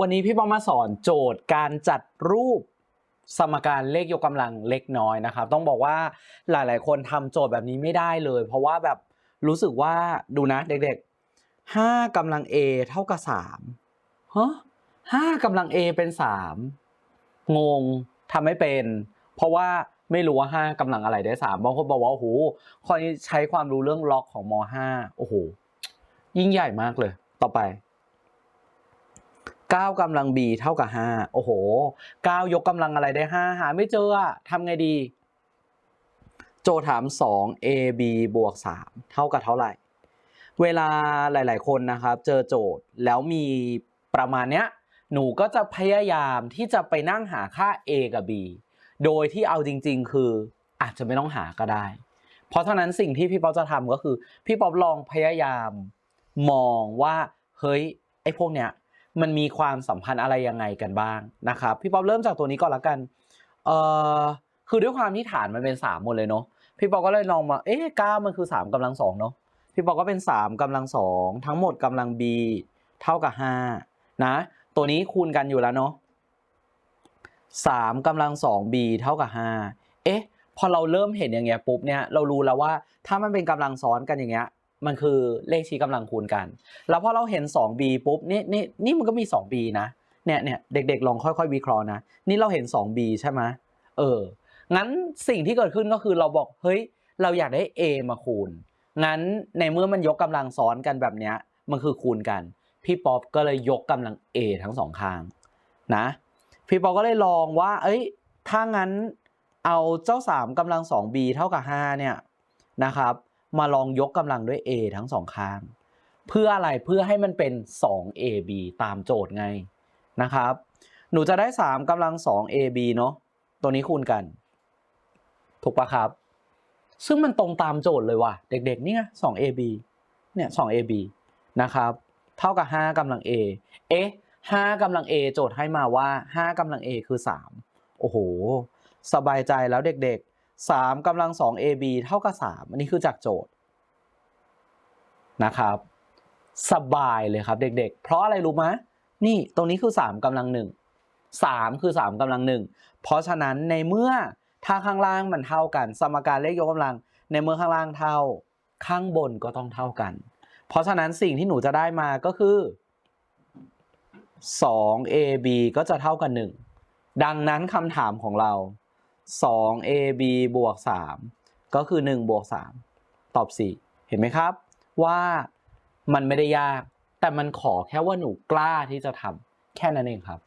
วันนี้พี่ปอมมาสอนโจทย์การจัดรูปสมการเลขยกกำลังเล็กน้อยนะครับ ต้องบอกว่าหลาย ๆ คนทำโจทย์แบบนี้ไม่ได้เลย เพราะว่าแบบรู้สึกว่าดูนะเด็กๆห้ากำลัง a เท่ากับสามฮะห้ากำลัง a เป็นสามงงทำไม่เป็น เพราะว่าไม่รู้ว่าห้ากำลังอะไรได้สามบางคนบอกว่าโอ้โหข้อนี้ใช้ความรู้เรื่องล็อกของมห้าโอ้โหยิ่งใหญ่มากเลย ต่อไป 9กำลัง b เท่ากับ 5 โอ้โห 9 ยกกำลังอะไรได้ 5 หาไม่เจอทำไงดี โจถาม 2 ab บวก 3 เท่ากับเท่าไหร่ เวลาหลาย ๆ คนนะครับ เจอโจทย์แล้วมีประมาณเนี้ย หนูก็จะพยายามที่จะไปนั่งหาค่า a กับ b โดยที่เอาจริง ๆ คืออาจจะไม่ต้องหาก็ได้ เพราะฉะนั้นสิ่งที่พี่ป๊อปจะทำก็คือ พี่ป๊อปลองพยายามมองว่า เฮ้ย ไอ้พวกเนี้ย มันมีความสัมพันธ์อะไรยังไงกันบ้างนะครับพี่ป๊อปเริ่มจากตัวนี้ก่อนละกันเอ่อคือด้วยความที่ฐานมันเป็นสามหมดเลยเนาะพี่ป๊อปก็เลยลองมาเอ๊ะเก้ามันคือสามกำลังสองเนาะพี่ป๊อปก็เป็นสามกำลังสองทั้งหมดกำลัง b เท่ากับห้านะตัวนี้คูณกันอยู่แล้วเนาะสามกำลังสอง b เท่ากับห้าเอ๊ะ พอเราเริ่มเห็นอย่างเงี้ยปุ๊บเนี่ย เรารู้แล้วว่าถ้ามันเป็นกำลังซ้อนกันอย่างเงี้ย มันคือเลขชี้กำลังคูณกัน แล้วพอเราเห็น 2b ปุ๊บนี่นี่นี่มันก็มี 2b นะเนี่ยเนี่ยเด็กๆลองค่อยๆ วิเคราะห์นะ นี่เราเห็น 2b ใช่ไหมเอองั้นสิ่งที่เกิดขึ้นก็คือเราบอกเฮ้ยเราอยากได้ a มาคูณ งั้นในเมื่อมันยกกำลังซ้อนกันแบบเนี้ยมันคือคูณกัน พี่ป๊อปก็เลยยกกำลัง a ทั้งสองข้างนะพี่ป๊อปก็เลยลองว่า เอ้ยถ้างั้นเอาเจ้า 3กำลัง 2b เท่ากับ5เนี่ยนะครับ มาลองยกกำลังด้วย a ทั้งสองข้าง เพื่ออะไรเพื่อให้มันเป็น 2ab ตามโจทย์ไงนะครับ หนูจะได้ 3กำลัง 2ab เนาะตัวนี้คูณกัน ถูกปะครับ ซึ่งมันตรงตามโจทย์เลยว่ะ เด็กๆ นี่ไง 2ab เนี่ย 2ab นะครับ เท่ากับ 5กำลัง a เอ๊ะ5กำลัง a โจทย์ให้มาว่า 5กำลัง a คือ 3 โอ้โห สบายใจแล้วเด็กๆ 3กำลัง 2ab เท่ากับ 3 อันนี้คือจากโจทย์นะครับ สบายเลยครับเด็กๆ เพราะอะไรรู้ไหมนี่ตรงนี้คือ 3กำลังหนึ่ง3คือ 3กำลังหนึ่งเพราะฉะนั้นในเมื่อถ้าข้างล่างมันเท่ากัน สมการเลขยกกำลัง ในเมื่อข้างล่างเท่า ข้างบนก็ต้องเท่ากัน เพราะฉะนั้นสิ่งที่หนูจะได้มาก็คือ 2ab ก็จะเท่ากัน1ดังนั้นคำถามของเรา 2ab บวก 3 ก็คือ 1 บวก 3 ตอบ 4 เห็นไหมครับ ว่ามันไม่ได้ยาก แต่มันขอแค่ว่าหนูกล้าที่จะทำแค่นั้นเองครับ